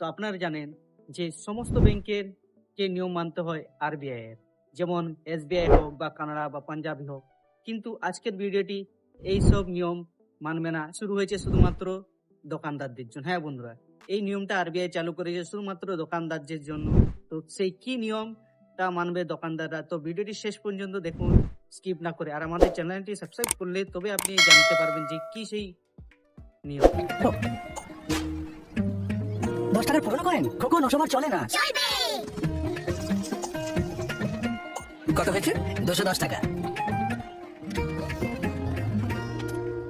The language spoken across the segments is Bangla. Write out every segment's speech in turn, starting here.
তো আপনারা জানেন যে সমস্ত ব্যাংকের যে নিয়ম মানতে হয় আরবিআই এর। যেমন এসবিআই হোক বা কানাডা বা পাঞ্জাবি হোক। কিন্তু আজকের ভিডিওটি এই সব নিয়ম মানবে না। শুরু হয়েছে শুধুমাত্র দোকানদারদের জন্য। হ্যাঁ বন্ধুরা, এই নিয়মটা আরবিআই চালু করেছে শুধুমাত্র দোকানদারদের জন্য। তো সেই কি নিয়ম তা মানবে দোকানদাররা। তো ভিডিওটি শেষ পর্যন্ত দেখুন, স্কিপ না করে। আর আমাদের চ্যানেলটি সাবস্ক্রাইব করলে তবে আপনি জানতে পারবেন যে কি সেই নিয়ম। দশ টাকার পুরনো কয়েন? খোকন ওসব আর চলে না। কত হয়েছে? দুশো দশ টাকা।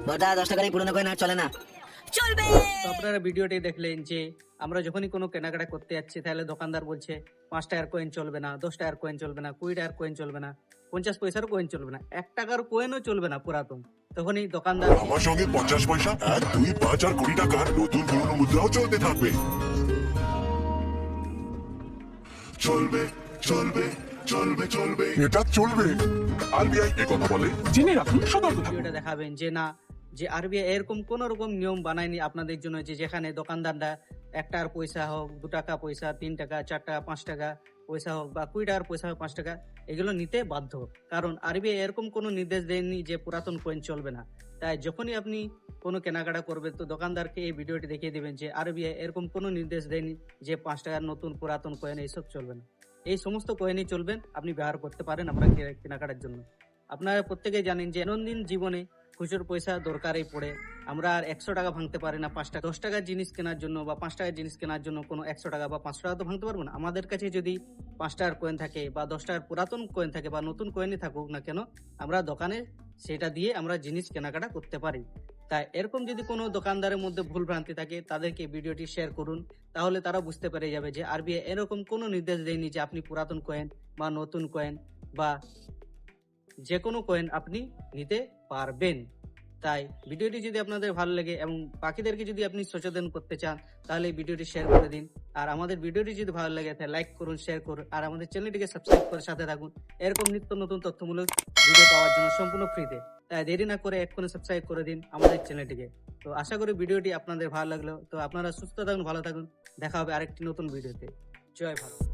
বটা দশ টাকার এই পুরনো কয়েন আর চলে না। চলবে! তো আপনারা ভিডিওটি দেখলেন যে আমরা যখনই কোনো কেনাকাটা করতে যাচ্ছি তাহলে দোকানদার বলছে পাঁচ টাকার কয়েন চলবে না দশ টাকার কয়েন চলবে না কুড়ি টাকার কয়েন চলবে না পঞ্চাশ পয়সার কয়েন চলবে না এক টাকার কয়েনও চলবে না পুরাতন। তখনই দোকানদার আমার সঙ্গে পঞ্চাশ পয়সা এক দুই পাঁচ আর কুড়ি টাকার নতুন পুরনো মুদ্রাও চলতে থাকবে। চলবে চলবে চলবে চলবে। এটা চলবে। আরবিআই এ কথা বলে? জেনে রাখুন সতর্ক থাকুন। ভিডিওটা দেখাবেন যে না যে আরবিআই এরকম কোন রকম নিয়ম বানায়নি আপনাদের জন্য যে যেখানে দোকানদাররা এক টাকার পয়সা হোক দু টাকা পয়সা তিন টাকা চার টাকা পাঁচ টাকা পয়সা হোক বা কুড়ি টাকার পয়সা হোক পাঁচ টাকা এগুলো নিতে বাধ্য। কারণ আরবিআই এরকম কোনো নির্দেশ দেয়নি যে পুরাতন কয়েন চলবে না। তাই যখনই আপনি কোনো কেনাকাটা করবেন তো দোকানদারকে এই ভিডিওটি দেখিয়ে দেবেন যে আরবিআই এরকম কোনো নির্দেশ দেয়নি যে পাঁচ টাকার নতুন পুরাতন কয়েন এইসব চলবে না। এই সমস্ত কয়েনই চলবেন আপনি ব্যবহার করতে পারেন আপনার কেনাকাটার জন্য। আপনারা প্রত্যেকেই জানেন যে দৈনন্দিন জীবনে খুচরো পয়সা দরকারই পড়ে। আমরা আর একশো টাকা ভাঙতে পারি না, পাঁচ টাকা দশ টাকার জিনিস কেনার জন্য বা পাঁচ টাকার জিনিস কেনার জন্য কোনো একশো টাকা বা পাঁচশো টাকা তো ভাঙতে পারব না। আমাদের কাছে যদি পাঁচ টাকার কয়েন থাকে বা দশ টাকার পুরাতন কয়েন থাকে বা নতুন কয়েনই থাকুক না কেন, আমরা দোকানে সেটা দিয়ে আমরা জিনিস কেনাকাটা করতে পারি। তাই এরকম যদি কোনো দোকানদারের মধ্যে ভুল ভ্রান্তি থাকে, তাদেরকে ভিডিওটি শেয়ার করুন। তাহলে তারা বুঝতে পেরে যাবে যে আরবিআই এরকম কোনো নির্দেশ দেয়নি যে আপনি পুরাতন কয়েন বা নতুন কয়েন বা যে কোনো কয়েন আপনি নিতে পারবেন। তাই ভিডিওটি যদি আপনাদের ভালো লাগে এবং বাকিদেরকে যদি আপনি সচেতন করতে চান, তাহলে ভিডিওটি শেয়ার করে দিন। আর আমাদের ভিডিওটি যদি ভালো লাগে, তাহলে লাইক করুন শেয়ার করুন। আর আমাদের চ্যানেলটিকে সাবস্ক্রাইব করে সাথে থাকুন। এরকম নিত্য নতুন তথ্যমূলক ভিডিও পাওয়ার জন্য সম্পূর্ণ ফ্রিতে দেরি না করে এক্ষুনি সাবস্ক্রাইব করে দিন আমাদের চ্যানেলটিকে তো আশা করি ভিডিওটি আপনাদের ভালো লাগল। তো আপনারা সুস্থ থাকুন, ভালো থাকুন। দেখা হবে আরেকটি নতুন ভিডিওতে। জয় ভারত।